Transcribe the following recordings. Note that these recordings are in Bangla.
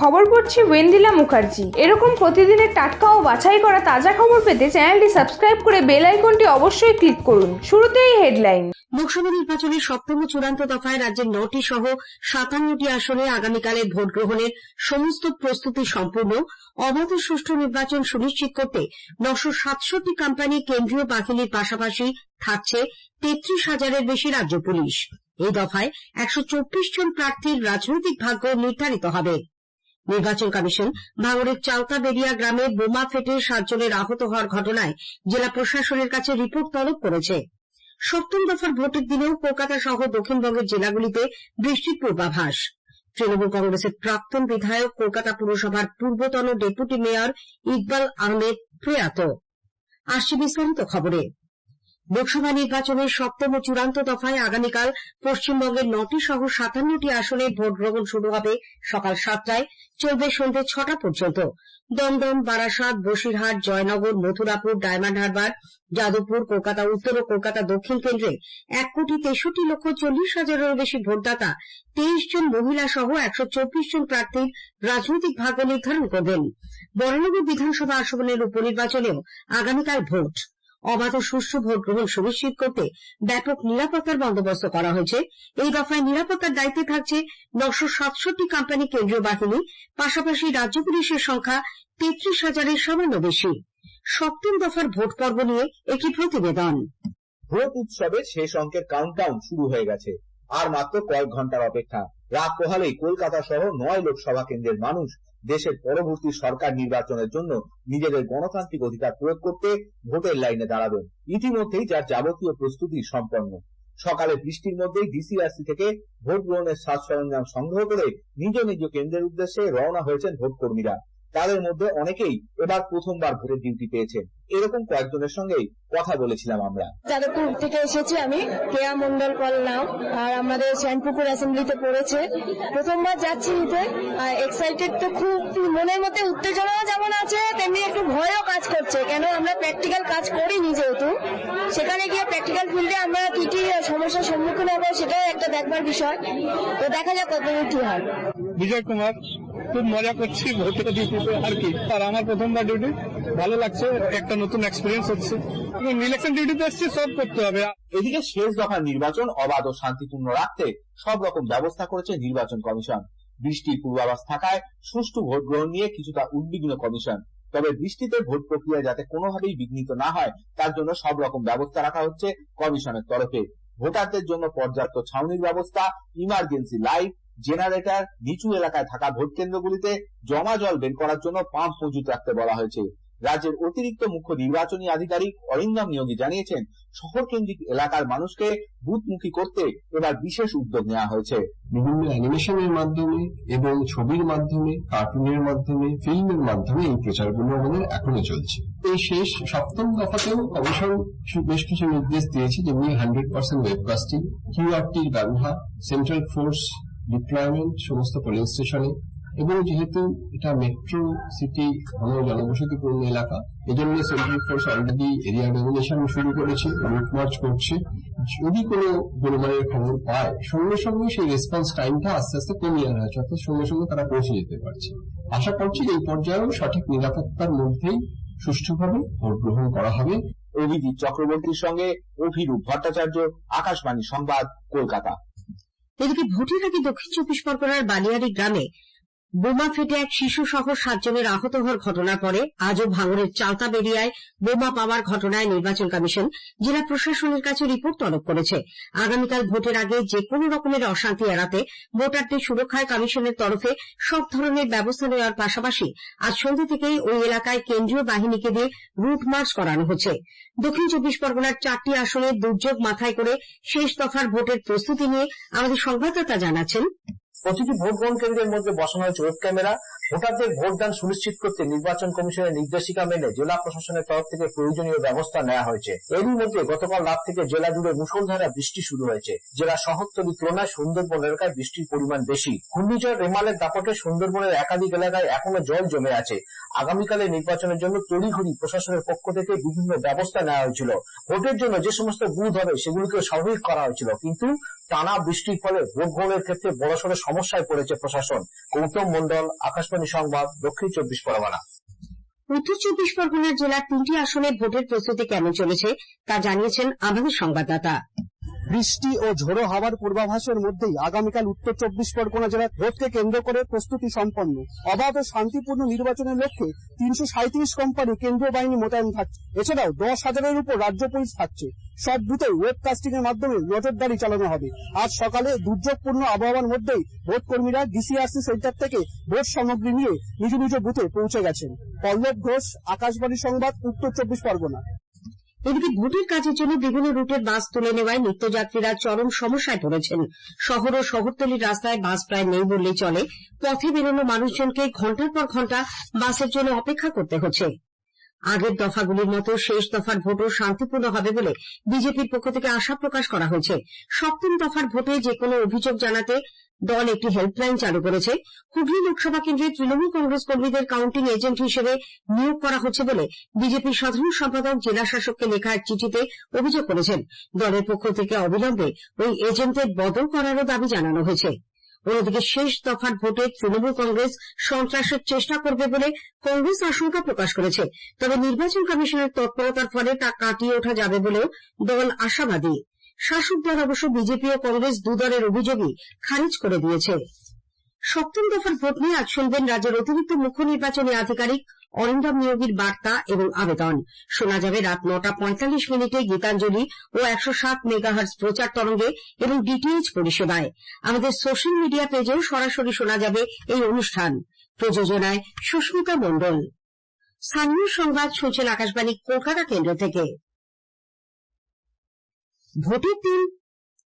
খবর পড়ছি ওয়েন্দিলা মুখার্জি। এরকম প্রতিদিনের টাটকা ও বাছাই করা তাজা খবর পেতে চ্যানেলটি সাবস্ক্রাইব করে বেল আইকনটি অবশ্যই ক্লিক করুন। শুরুতেই হেডলাইন। লোকসভা নির্বাচনের সপ্তম চূড়ান্ত দফায় রাজ্যের নটি সহ সাতান্নটি আসনে আগামীকালে ভোট গ্রহণের সমস্ত প্রস্তুতি সম্পূর্ণ। অবাধ সুষ্ঠু নির্বাচন সুনিশ্চিত করতে নশো সাতষট্টি কোম্পানি কেন্দ্রীয় বাহিনীর পাশাপাশি থাকছে তেত্রিশ হাজারের বেশি রাজ্য পুলিশ। এই দফায় একশো চব্বিশ জন প্রার্থীর রাজনৈতিক ভাগ্য নির্ধারিত হবে। নির্বাচন কমিশন ভাঙড়ের চালতাবেড়িয়া গ্রামে বোমা ফেটে সাতজনের আহত হওয়ার ঘটনায় জেলা প্রশাসনের কাছে রিপোর্ট তলব করেছে। সপ্তম দফার ভোটের দিনেও কলকাতা সহ দক্ষিণবঙ্গের জেলাগুলিতে বৃষ্টির পূর্বাভাস। তৃণমূল কংগ্রেসের প্রাক্তন বিধায়ক কলকাতা পুরসভার পূর্বতন ডেপুটি মেয়র ইকবাল আহমেদ প্রয়াত। লোকসভা নির্বাচনের সপ্তম ও চূড়ান্ত দফায় আগামীকাল পশ্চিমবঙ্গের নটি সহ সাতান্নটি আসনে ভোট গ্রহণ শুরু হবে সকাল সাতটায়, চলবে সন্ধ্যে ছটা পর্যন্ত। দমদম, বারাসাত, বসিরহাট, জয়নগর, মথুরাপুর, ডায়মন্ড হারবার, যাদবপুর, কলকাতা, উত্তর ও কলকাতা দক্ষিণ কেন্দ্রে এক কোটি তেষট্টি লক্ষ চল্লিশ হাজারেরও বেশি ভোটদাতা তেইশ জন মহিলা সহ একশো চব্বিশ জন প্রার্থীর রাজনৈতিক ভাগ্য নির্ধারণ করবেন। বরানগর বিধানসভা আসনের উপনির্বাচনেও আগামীকাল ভোট। অবাধ ও সুষ্ঠু ভোট গ্রহণ সুনিশ্চিত করতে ব্যাপক নিরাপত্তার বন্দোবস্ত করা হয়েছে। এই দফায় নিরাপত্তার দায়িত্বে থাকছে নশো সাতষট্টি কোম্পানি কেন্দ্রীয় বাহিনী, পাশাপাশি রাজ্য পুলিশের সংখ্যা তেত্রিশ হাজারের সামান্য বেশি। সপ্তম দফার ভোট পর্ব নিয়ে একটি প্রতিবেদন। ভোট উৎসবের শেষ অঙ্কের কাউন্টডাউন শুরু হয়ে গেছে। আর মাত্র কয়েক ঘণ্টার অপেক্ষা। রাত পোহালেই কলকাতা সহ নয় লোকসভা কেন্দ্রের মানুষ দেশের পরবর্তী সরকার নির্বাচনের জন্য নিজেদের গণতান্ত্রিক অধিকার প্রয়োগ করতে ভোটের লাইনে দাঁড়াবেন ইতিমধ্যেই যার যাবতীয় প্রস্তুতি সম্পন্ন। সকালে বৃষ্টির মধ্যেই ডিসিআরসি থেকে ভোট গ্রহণের সাজ সরঞ্জাম সংগ্রহ করে নিজ নিজ কেন্দ্রের উদ্দেশ্যে রওনা হয়েছেন ভোট কর্মীরা তাদের মধ্যে অনেকেই এবার প্রথমবার ভোটের ডিউটি পেয়েছেন এরকম কয়েকজনের সঙ্গেই কথা বলেছিলাম আমরা। যাদবপুর থেকে এসেছি আমি, কেয়া মন্ডল কল নাম আর আমাদের শ্যানপুকুর অ্যাসেম্বলিতে পড়েছে। প্রথমবার যাচ্ছি নিতে এক্সাইটেড তো খুব, মনের মধ্যে উত্তেজনাও যেমন আছে, তেমনি একটু ভয়ও কাজ করছে। কেন, আমরা প্র্যাকটিক্যাল কাজ করিনি যেহেতু। সেখানে গিয়ে প্র্যাকটিক্যাল ফিল্ডে আমরা কি কি সমস্যার সম্মুখীন হব, সেটাও একটা দেখবার বিষয়। তো দেখা যাক কতদূর কি হয়। বিজয় কুমার, খুব মজা করছি ভোটের ডিউটিতে আর কি। আর আমার প্রথমবার ডিউটি ভালো লাগছে, একটা নতুন এক্সপিরিয়েন্স হচ্ছে। ইলেকশন ডিউটিতে এসছি, সব করতে হবে। এদিকে শেষ দফার নির্বাচন অবাধ ও শান্তিপূর্ণ রাখতে সব রকম ব্যবস্থা করেছে নির্বাচন কমিশন। বৃষ্টির পূর্বাভাস থাকায় সুষ্ঠু ভোট গ্রহণ নিয়ে কিছুটা উদ্বিগ্ন কমিশন। তবে বৃষ্টিতে ভোট প্রক্রিয়া যাতে কোনোভাবেই বিঘ্নিত না হয়, তার জন্য সব রকম ব্যবস্থা রাখা হচ্ছে কমিশনের তরফে। ভোটারদের জন্য পর্যাপ্ত ছাউনির ব্যবস্থা ইমার্জেন্সি লাইট জেনারেটর নিচু এলাকায় থাকা ভোট কেন্দ্রগুলিতে জমা জল বের করার জন্য পাম্প মজুত রাখতে বলা হয়েছে। রাজ্যের অতিরিক্ত মুখ্য নির্বাচনী আধিকারিক অরিন্দম নিয়োগী জানিয়েছেন শহর কেন্দ্রিক এলাকার মানুষকে বুথমুখী করতে এবার বিশেষ উদ্যোগ নেওয়া হয়েছে। বিভিন্ন অ্যানিমেশনের মাধ্যমে এবং ছবির মাধ্যমে, কার্টুনের মাধ্যমে, ফিল্মের মাধ্যমে এই প্রচারগুলো আমাদের এখনও চলছে। এই শেষ সপ্তম দফাতেও কমিশন বেশ কিছু নির্দেশ দিয়েছে যেমনি হান্ড্রেড পার্সেন্ট ওয়েবকাস্টিং কিউআরটির ব্যবহার সেন্ট্রাল ফোর্স ডিপ্লয়মেন্ট সমস্ত পোলিং স্টেশনে এবং যেহেতু এটা মেট্রো সিটি ঘন জনবসতিপূর্ণ এলাকা, এজন্য central force already area domination শুরু করেছে রুট মার্চ করছে। যদি কোনো গোলমালের খবর পায়, সঙ্গে সঙ্গে সেই রেসপন্স টাইমটা আস্তে আস্তে কমিয়ে আনা হচ্ছে অর্থাৎ সঙ্গে সঙ্গে তারা পৌঁছে যেতে পারছে। আশা করছি এই পর্যায়েও সঠিক নিরাপত্তার মধ্যেই সুষ্ঠুভাবে ভোট গ্রহণ করা হবে। অভিজিৎ চক্রবর্তীর সঙ্গে অভিরূপ ভট্টাচার্য, আকাশবাণী সংবাদ, কলকাতা। এদিকে ভোটের আগে দক্ষিণ চব্বিশ পরগনার বালিয়াড়ি গ্রামে বোমা ফেটে এক শিশু সহ সাতজনের আহত হওয়ার ঘটনার পরে আজও ভাঙড়ের চালতাবেড়িয়ায় বোমা পাওয়ার ঘটনায় নির্বাচন কমিশন জেলা প্রশাসনের কাছে রিপোর্ট তলব করেছে। আগামীকাল ভোটের আগে যে কোনো রকমের অশান্তি এড়াতে ভোটারদের সুরক্ষায় কমিশনের তরফে সব ধরনের ব্যবস্থা নেওয়ার পাশাপাশি আজ সন্ধ্যে থেকেই ওই এলাকায় কেন্দ্রীয় বাহিনীকে দিয়ে রুট মার্চ করানো হচ্ছে। দক্ষিণ চব্বিশ পরগনার চারটি আসনে দুর্যোগ মাথায় করে শেষ দফার ভোটের প্রস্তুতি নিয়ে আমাদের সংবাদদাতা জানাচ্ছেন প্রতিটি ভোট গ্রহণ কেন্দ্রের মধ্যে বসানো হয়েছে ওয়েব ক্যামেরা ভোটারদের ভোটদান সুনিশ্চিত করতে নির্বাচন কমিশনের নির্দেশিকা মেনে জেলা প্রশাসনের তরফ থেকে প্রয়োজনীয় ব্যবস্থা নেওয়া হয়েছে। এরই মধ্যে গতকাল রাত থেকে জেলা জুড়ে মুষলধারা বৃষ্টি শুরু হয়েছে। জেলা শহরতলির তুলনায় সুন্দরবন এলাকায় বৃষ্টির পরিমাণ বেশি। ঘূর্ণিঝড় রেমালের দাপটে সুন্দরবনের একাধিক এলাকায় এখনও জল জমে আছে। আগামীকালের নির্বাচনের জন্য তড়িঘড়ি প্রশাসনের পক্ষ থেকে বিভিন্ন ব্যবস্থা নেওয়া হয়েছিল। ভোটের জন্য যে সমস্ত বুথ হবে সেগুলিকে স্বাভাবিক করা হয়েছিল। কিন্তু টানা বৃষ্টির ফলে ভোট গ্রহণের ক্ষেত্রে বড়সড় সমস্যায় পড়েছে প্রশাসন। গৌতম মন্ডল আকাশবাণী সংবাদ, দক্ষিণ চব্বিশ পরগনা। উত্তর চব্বিশ পরগনার জেলার তিনটি আসনে ভোটের প্রস্তুতি কেমন চলেছে তা জানিয়েছেন আমাদের সংবাদদাতা। বৃষ্টি ও ঝোড়ো হাওয়ার পূর্বাভাসের মধ্যেই আগামীকাল উত্তর চব্বিশ পরগনা জেলার ভোটকে কেন্দ্র করে প্রস্তুতি সম্পন্ন। অবাধ ও শান্তিপূর্ণ নির্বাচনের লক্ষ্যে তিনশো সাঁত্রিশ কোম্পানি কেন্দ্রীয় বাহিনী মোতায়েন থাকছে। এছাড়াও দশ হাজারের উপর রাজ্য পুলিশ থাকছে। সব বুথে ওয়েবকাস্টিং এর মাধ্যমে নজরদারি চালানো হবে। আজ সকালে দুর্যোগপূর্ণ আবহাওয়ার মধ্যেই ভোট কর্মীরা ডিসিআরসি সেন্টার থেকে ভোট সামগ্রী নিয়ে নিজ নিজ বুথে পৌঁছে গেছেন। পল্লব ঘোষ, আকাশবাণী সংবাদ, উত্তর চব্বিশ পরগনা। এদিকে ভোটের কাজের জন্য বিভিন্ন রুটের বাস তুলে নেওয়ায় নিত্যযাত্রীরা চরম সমস্যায় পড়েছেন। শহর ও শহরতলির রাস্তায় বাস প্রায় নেই বললেই চলে। পথে বেরোনো মানুষজনকে ঘণ্টার পর ঘণ্টা বাসের জন্য অপেক্ষা করতে হচ্ছে। আগের দফাগুলির মতো শেষ দফার ভোটও শান্তিপূর্ণ হবে বলে বিজেপির পক্ষ থেকে আশা প্রকাশ করা হয়েছে। সপ্তম দফার ভোটে যে কোনো অভিযোগ জানাতে দল একটি হেল্পলাইন চালু করেছে। হুগলি লোকসভা কেন্দ্রে তৃণমূল কংগ্রেস কর্মীদের কাউন্টিং এজেন্ট হিসেবে নিয়োগ করা হচ্ছে বলে বিজেপির সাধারণ সম্পাদক, জেলা শাসককে লেখা এক চিঠিতে অভিযোগ করেছেন। দলের পক্ষ থেকে অবিলম্বে ওই এজেন্টদের বদল করারও দাবি জানানো হয়েছে। অন্যদিকে শেষ দফার ভোটে তৃণমূল কংগ্রেস সন্ত্রাসের চেষ্টা করবে বলে কংগ্রেস আশঙ্কা প্রকাশ করেছে। তবে নির্বাচন কমিশনের তৎপরতার ফলে তা কাটিয়ে ওঠা যাবে বলেও দল আশাবাদী। শাসক দল অবশ্য বিজেপি ও কংগ্রেস দু দলের অভিযোগই খারিজ করে দিয়েছে। সপ্তম দফার ভোট নিয়ে আজ শুনবেন রাজ্যের অতিরিক্ত মুখ্য নির্বাচনী আধিকারিক অরিন্দম নিয়োগীর বার্তা এবং আবেদন। শোনা যাবে রাত নটা পঁয়তাল্লিশ মিনিটে গীতাঞ্জলি ও একশো সাত মেগাহার্স প্রচার তরঙ্গে এবং ডিটিএইচ পরিষেবায়। আমাদের সোশ্যাল মিডিয়া পেজেও সরাসরি শোনা যাবে এই অনুষ্ঠান। প্রযোজনায় সুস্মিতা মণ্ডল। স্থানীয় সংবাদ শুনছেন আকাশবাণী, কলকাতা কেন্দ্র থেকে। ভোটের দিন।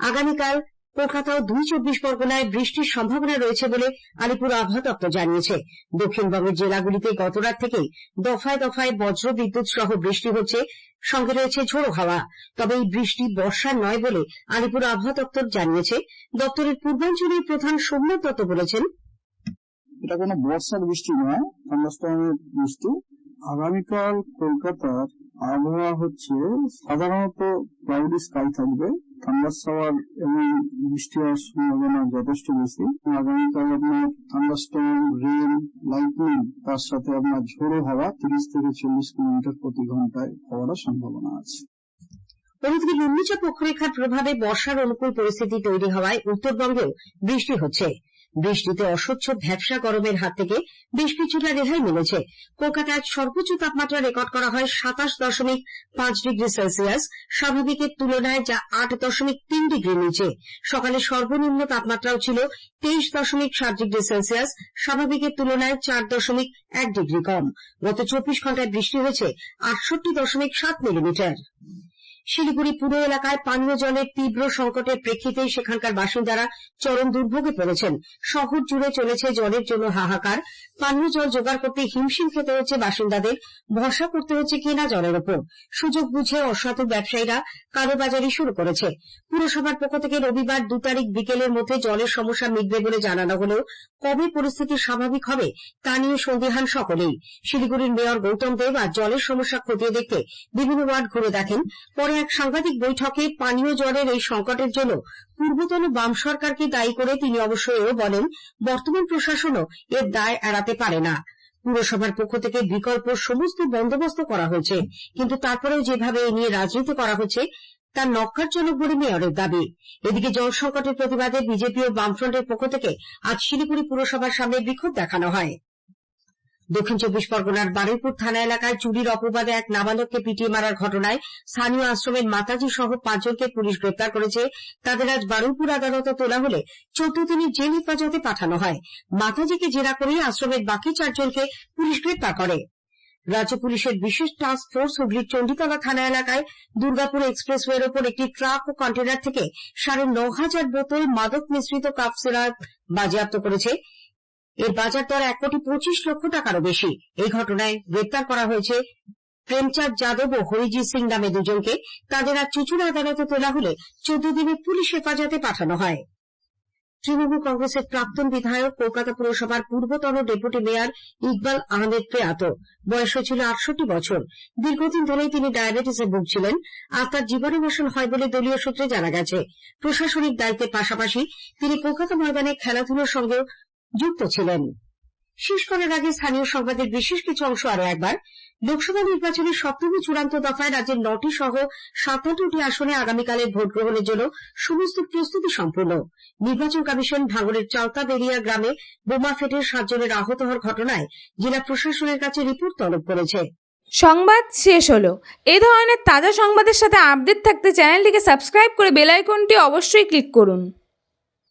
আগামীকাল কলকাতা ও দুই চব্বিশ পরগনায় বৃষ্টির সম্ভাবনা রয়েছে বলে আলিপুর আবহাওয়া দপ্তর জানিয়েছে। দক্ষিণবঙ্গের জেলাগুলিতে গতরাত থেকেই দফায় দফায় বজ্র বিদ্যুৎ সহ বৃষ্টি হচ্ছে। সঙ্গে রয়েছে ঝোড়ো হাওয়া। তবে এই বৃষ্টি বর্ষার নয় বলে আলিপুর আবহাওয়া দপ্তর জানিয়েছে। দপ্তরের পূর্বাঞ্চলের প্রধান সোমনাথ দত্ত বলেছেন, এটা কোনো বর্ষার বৃষ্টি নয় থান্ডারস্টর্মের বৃষ্টি। আগামীকাল কলকাতার আবহাওয়া হচ্ছে সাধারণত ক্লাউডি স্কাই থাকবে। থান্ডার শাওয়ার এবং বৃষ্টি হওয়ার সম্ভাবনা যথেষ্ট বেশি। আগামীকাল আপনার থান্ডারস্টর্ম রেন লাইটনিং তার সাথে আপনার ঝোড়ো হাওয়া তিরিশ থেকে চল্লিশ কিলোমিটার প্রতি ঘন্টায় হওয়ার সম্ভাবনা আছে। অন্যদিকে নিম্নচাপ অক্ষরেখার প্রভাবে বর্ষার অনুকূল পরিস্থিতি তৈরি হওয়ায় উত্তরবঙ্গেও বৃষ্টি হচ্ছে। বৃষ্টিতে অসহ্য ভ্যাবসা গরমের হাত থেকে বেশ কিছুটা রেহাই মিলেছে। কলকাতায় সর্বোচ্চ তাপমাত্রা রেকর্ড করা হয় সাতাশ দশমিক পাঁচ ডিগ্রি সেলসিয়াস, স্বাভাবিকের তুলনায় যা আট দশমিক তিন ডিগ্রি নিচে। সকালে সর্বনিম্ন তাপমাত্রাও ছিল তেইশ দশমিক সাত ডিগ্রি সেলসিয়াস, স্বাভাবিকের তুলনায় চার দশমিক এক ডিগ্রি কম। গত চব্বিশ ঘন্টায় বৃষ্টি হয়েছে আটষট্টি দশমিক সাত মিলিমিটার। শিলিগুড়ি পুর এলাকায় পানীয় জলের তীব্র সংকটের প্রেক্ষিতে সেখানকার বাসিন্দারা চরম দুর্ভোগে পড়েছেন। শহর জুড়ে চলেছে জলের জন্য হাহাকার। পানীয় জল জোগাড় করতে হিমশিম খেতে হচ্ছে বাসিন্দাদের। ভরসা করতে হচ্ছে কেনা জলের ওপর। সুযোগ বুঝে অসাধু ব্যবসায়ীরা কালোবাজারি শুরু করেছে। পুরসভার পক্ষ থেকে রবিবার দু তারিখ বিকেলের মধ্যে জলের সমস্যা মিটবে বলে জানানো হলেও কবে পরিস্থিতি স্বাভাবিক হবে তা নিয়ে সন্দিহান সকলেই। শিলিগুড়ির মেয়র গৌতম দেব আজ জলের সমস্যা খতিয়ে দেখতে বিভিন্ন ওয়ার্ড ঘুরে দেখেন। পরে এক সাংবাদিক বৈঠকে পানীয় জলের এই সংকটের জন্য পূর্বতন বাম সরকারকে দায়ী করে তিনি অবশ্য এও বলেন, বর্তমান প্রশাসনও এর দায় এড়াতে পারে না। পুরসভার পক্ষ থেকে বিকল্প সমস্ত বন্দোবস্ত করা হয়েছে, কিন্তু তারপরেও যেভাবে এ নিয়ে রাজনীতি করা হচ্ছে তা নক্কারজনক বলে মেয়রের দাবি। এদিকে জল সংকটের প্রতিবাদে বিজেপি ও বামফ্রন্টের পক্ষ থেকে আজ শিলিগুড়ি পুরসভার সামনে বিক্ষোভ দেখানো হয়। দক্ষিণ চব্বিশ পরগনার বারুইপুর থানা এলাকায় চুরির অপবাদে এক নাবালককে পিটিয়ে মারার ঘটনায় স্থানীয় আশ্রমের মাতাজি সহ পাঁচজনকে পুলিশ গ্রেপ্তার করেছে। তাদের আজ বারুইপুর আদালতে তোলা হলে চোদ্দ জেল হেফাজতে পাঠানো হয়। মাতাজিকে জেরা করে আশ্রমের বাকি চারজনকে পুলিশ গ্রেপ্তার করে। রাজ্য পুলিশের বিশেষ টাস্ক ফোর্স হুগলির চণ্ডীতলা থানা এলাকায় দুর্গাপুর এক্সপ্রেসওয়ের ওপর একটি ট্রাক ও কন্টেনার থেকে সাড়ে ন হাজার বোতল মাদক মিশ্রিত কাপ সিরাপ বাজেয়াপ্ত করেছে। এর বাজার দর এক কোটি পঁচিশ লক্ষ টাকারও বেশি। এই ঘটনায় গ্রেপ্তার করা হয়েছে প্রেমচাঁদ যাদব ও হরিজিৎ সিং নামে দুজনকে। তাদের আজ চুচুড়া আদালতে তোলা হলে চোদ্দ দিনের পুলিশ হেফাজতে পাঠানো হয়। তৃণমূল কংগ্রেসের প্রাক্তন বিধায়ক, কলকাতা পুরসভার পূর্বতন ডেপুটি মেয়র ইকবাল আহমেদ প্রয়াত। বয়স হয়েছিল আটষট্টি বছর। দীর্ঘদিন ধরেই তিনি ডায়াবেটিসে ভুগছিলেন আর তার জীবনাবসান হয় বলে দলীয় সূত্রে জানা গেছে। প্রশাসনিক দায়িত্বের পাশাপাশি তিনি কলকাতা ময়দানে খেলাধুলোর সঙ্গেও যুক্ত ছিলেন। শেষ করার আগে স্থানীয় সংবাদের বিশেষ কিছু অংশ আরও একবার। লোকসভা নির্বাচনের সপ্তম চূড়ান্ত দফায় রাজ্যের নটি সহ সাতান্নটি আসনে আগামীকালের ভোট গ্রহণের জন্য সমস্ত প্রস্তুতি সম্পূর্ণ। নির্বাচন কমিশন ভাঙড়ের চালতাবেরিয়া গ্রামে বোমা ফেটে সাতজনের আহত হওয়ার ঘটনায় জেলা প্রশাসনের কাছে রিপোর্ট তলব করেছে। সংবাদ শেষ হলো। এ ধরনের তাজা সংবাদের সাথে আপডেট থাকতে চ্যানেলটিকে সাবস্ক্রাইব করে বেলাইকনটি অবশ্যই ক্লিক করুন।